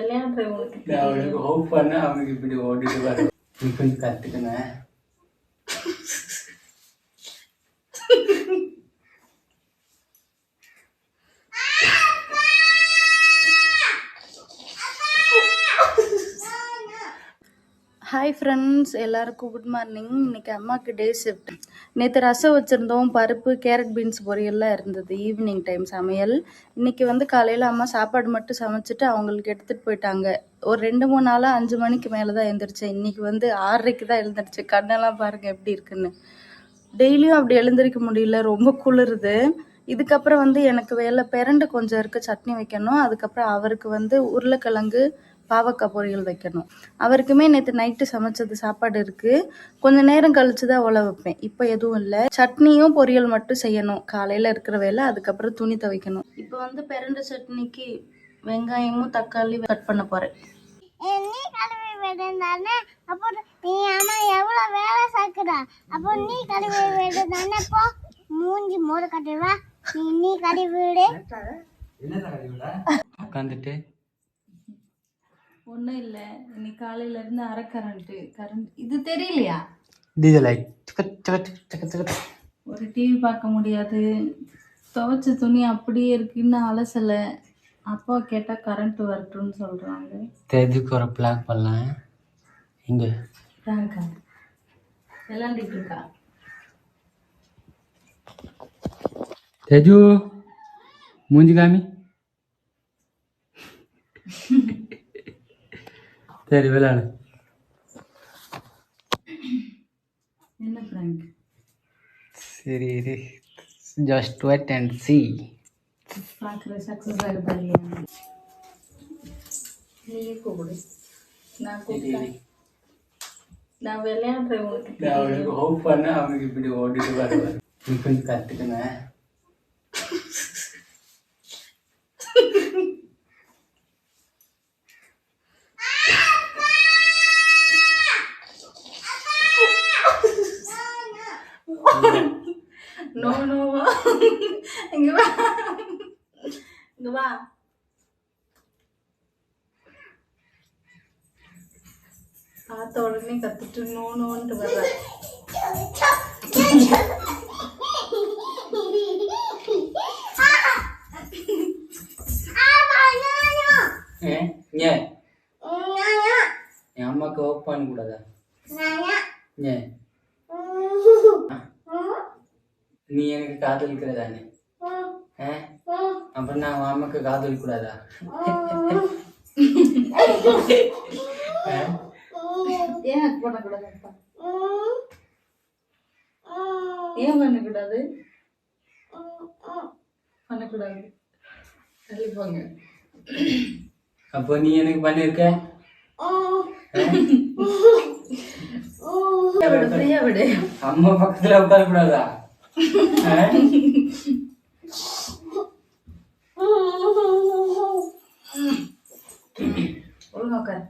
விளையாடுற உனக்கு நான் அவனுக்கு ஹோப் பண்ண அவனுக்கு இப்படி ஓடிட்டு வர நீ கொஞ்சம் ஹாய் ஃப்ரெண்ட்ஸ் எல்லாருக்கும் குட் மார்னிங் இன்னைக்கு அம்மாவுக்கு டே ஷிஃப்ட் நேற்று ரசம் வச்சுருந்தோம் பருப்பு கேரட் பீன்ஸ் பொரியல்லாம் இருந்தது. ஈவினிங் டைம் சமையல். இன்னைக்கு வந்து காலையில் அம்மா சாப்பாடு மட்டும் சமைச்சிட்டு அவங்களுக்கு எடுத்துகிட்டு போயிட்டாங்க. ஒரு ரெண்டு மூணு நாளாக அஞ்சு மணிக்கு மேலே தான் எழுந்திரிச்சேன் இன்னைக்கு வந்து ஆறரைக்கு தான் எழுந்திரிச்சு. கண்ணெல்லாம் பாருங்கள் எப்படி இருக்குன்னு. டெய்லியும் அப்படி எழுந்திரிக்க முடியல. ரொம்ப குளிருது. இதுக்கப்புறம் வந்து எனக்கு வேலை பிரண்டை கொஞ்சம் இருக்குது சட்னி வைக்கணும். அதுக்கப்புறம் அவருக்கு வந்து உருளைக்கிழங்கு பாவக்காய் பொரியல் வைக்கணும். அவருக்குமே நேற்று நைட்டு சமைச்சது சாப்பாடு இருக்குது கொஞ்சம் நேரம் கழிச்சு தான் உழ வைப்பேன். இப்போ எதுவும் இல்லை. சட்னியும் பொரியல் மட்டும் செய்யணும். காலையில் இருக்கிற வேலை அதுக்கப்புறம் துணி துவைக்கணும். இப்போ வந்து பிரண்டை சட்னிக்கு வெங்காயமும் தக்காளி கட் பண்ண போகிறேன் நீ அப்போ நீ அம்மா எவ்வளோ வேலை சாக்குறா? அப்போ நீ கழுவி விடுதானே? போ. மூஞ்சி மோடு கட்டுவா. நீ கழுவி விடு உட்காந்துட்டு ஒன்றும் இல்லை. இன்னைக்கு காலையிலேருந்து அரை கரண்ட்டு கரண்ட். இது தெரியலையா? இது லைட் சக்க சக்க சக்க சக்க ஒரு டிவி பார்க்க முடியாது. துவைச்ச துணி அப்படியே இருக்குன்னு அலசலை. அப்பா கேட்டால் கரண்ட் வரட்டும்னு சொல்கிறாங்க தெரிஞ்சுக்கு ஒரு பிளாக் பண்ணலாம். இங்கே விளாண்டுட்டு இருக்கா? தேஜு மூஞ்சி காமி சரி விளையாடு சரி இரு ஜஸ்ட் வெட் அண்ட் சி பார்க்குற சக்ஸஸ் ஆகுதா நீயே கூப்பிடு நான் கூப்பிட்டேன் நான் விளையாடுறேன் அவனுக்கு ஹோப் பண்ண அவனுக்கு இப்படி ஓடிட்டு வர நீ கொஞ்சம் நோ நோ வா இங்க வா இங்க வா பார்த்த உடனே கத்துட்டு நோ நோன்ட்டு வர்ற. என் அம்மாவுக்கு ஹோப் பண்ணக்கூடாதா ஏன் நீ எனக்கு காதலிக்கிறதானே? அப்புறம் நான் அம்மாக்கு காதலிக்க கூடாதா ஆ? ஏன் பண்ணக்கூடாது? அப்பா ஏன் பண்ணக்கூடாது. பண்ணக்கூடாது தள்ளி போங்க அப்போ நீ எனக்கு பண்ணிருக்க? அம்மா பக்கத்துல உட்கார கூடாதா ஒழுங்கா உட்காரு.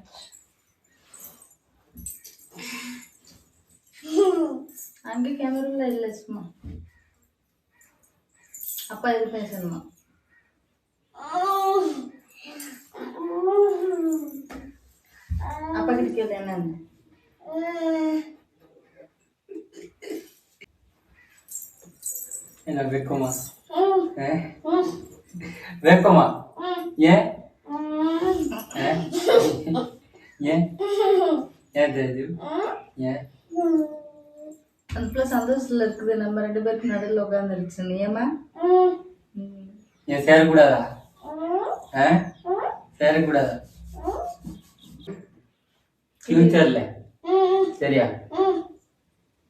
அங்க கேமரால இல்ல சும்மா. அப்பா இது பேசணுமா? அப்பா கிட்ட என்னன்னு என்ன? வெக்கமா? வெக்கமா? ஏன்? ஏன் தெரியுது ஏன் அந்த பிள்ளை சந்தோஷத்துல இருக்குது. நம்ம ரெண்டு பேருக்கு நடுவில் உட்காந்துருச்சு ஏமா ஏன் சேரக்கூடாதா? ஆ? சேரக்கூடாதா? ஃபியூச்சர்ல சரியா?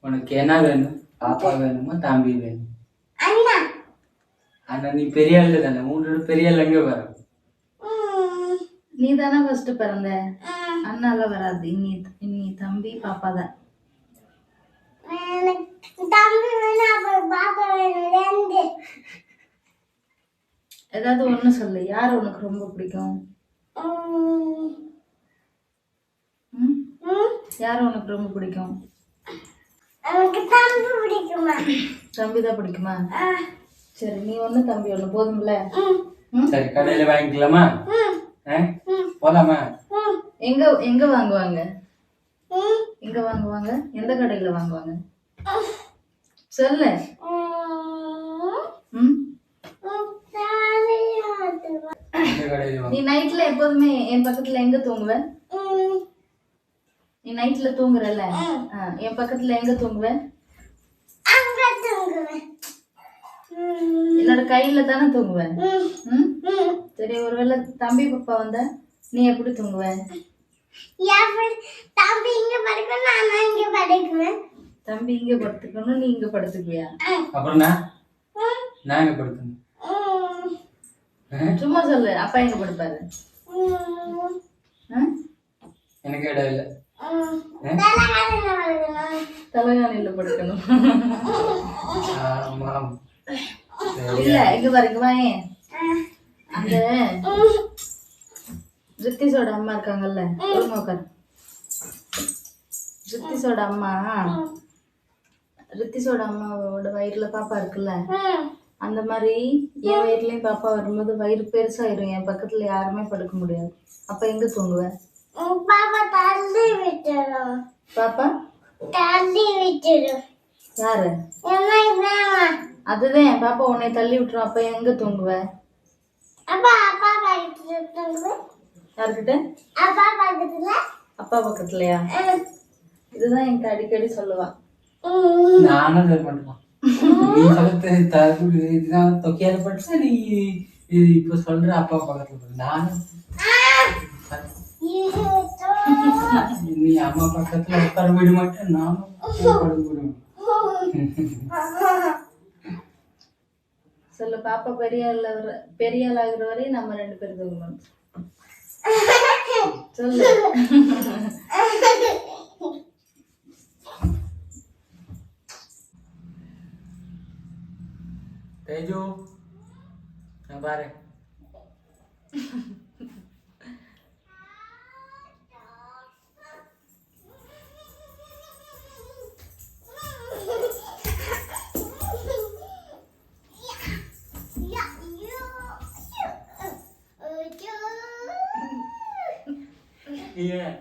உனக்கு என்ன வேணும்? பாப்பா வேணுமா தம்பி வேணும்? ஆனா நீ பெரிய ஆளு தானே? மூன்று பெரிய ஆள் எங்க வரும்? நீ தானே ஃபர்ஸ்ட் பிறந்த அண்ணால வராது. நீ நீ தம்பி பாப்பா தான். தம்பி வேணும் அப்புறம் பாப்பா வேணும் ரெண்டு ஏதாவது ஒண்ணு சொல்லு. யார் உனக்கு ரொம்ப பிடிக்கும். யார் உனக்கு ரொம்ப பிடிக்கும்? எனக்கு தம்பி பிடிக்குமா தம்பி தான் பிடிக்குமா? சரி நீ ஒண்ணு தம்பி ஒண்ணு போதும்ல? சரி கடையில வாங்கிக்கலாமா. போலாமா? எங்க எங்க வாங்குவாங்க? எங்க வாங்குவாங்க? எந்த கடையில வாங்குவாங்க? சொல்லு. நீ நைட்ல எப்போதுமே என் பக்கத்துல எங்க தூங்குவ? நீ நைட்ல தூங்குறல என் பக்கத்துல எங்க தூங்குவ? என்னோட கையில தானே தூங்குவ. சரி ஒருவேளை தம்பி பாப்பா வந்தா நீ எப்படி தூங்குவ? தம்பி இங்க படுக்கணும் நான் இங்க படுக்குவேன் தம்பி இங்க படுத்துக்கணும் நீ இங்க படுத்துக்குவியா அப்புறம் நான் எங்க படுக்கணும்? சும்மா சொல்லு அப்பா எங்க படுப்பாரு? எனக்கு இடம் இல்லை. தலைகாணியில படுக்கணும். இல்ல இங்க பாரு இங்க வாயேன். அந்த ரித்திஷோட அம்மா இருக்காங்கல்ல உட்காரு. ரித்திஷோட அம்மா. ரித்திஷோட அம்மாவோட வயிறுல பாப்பா இருக்குல்ல. அந்த மாதிரி என் வயிறுலயும் பாப்பா வரும்போது வயிறு பெருசாயிரும். என் பக்கத்துல யாருமே படுக்க முடியாது. அப்ப எங்க தூங்குவ? உன் பாப்பா தள்ளி விட்டுடும் பாப்பா? தள்ளி விட்டுடும் யாரு? அதுதான் பாப்பா உன்னை தள்ளி விட்டுரும். அப்ப எங்க தூங்குவ? அப்பா அப்பா பக்கத்துல அப்பா பக்கத்துல. அப்பா பக்கத்துலயா. இதுதான் எனக்கு அடிக்கடி சொல்லுவா. ம். நானும் அதை பண்ணுவான் நீ சொல்றது தகுடு இதுதான் தொக்கியால பட்டு நீ இது இப்போ சொல்ற அப்பா பக்கத்துல படு. நானும் இது நீ அம்மா பக்கத்துல உட்கார விட மாட்டேன் நானும் உட்கார விடுவேன் சொல்லு பாப்பா பெரிய ஆள் ஆகுற பெரிய ஆள் ஆகுற வரையும் நம்ம ரெண்டு பேரும் தூங்கணும் சொல்லு தேஜு நான் பாரு Ja, ja, ja. ஏன்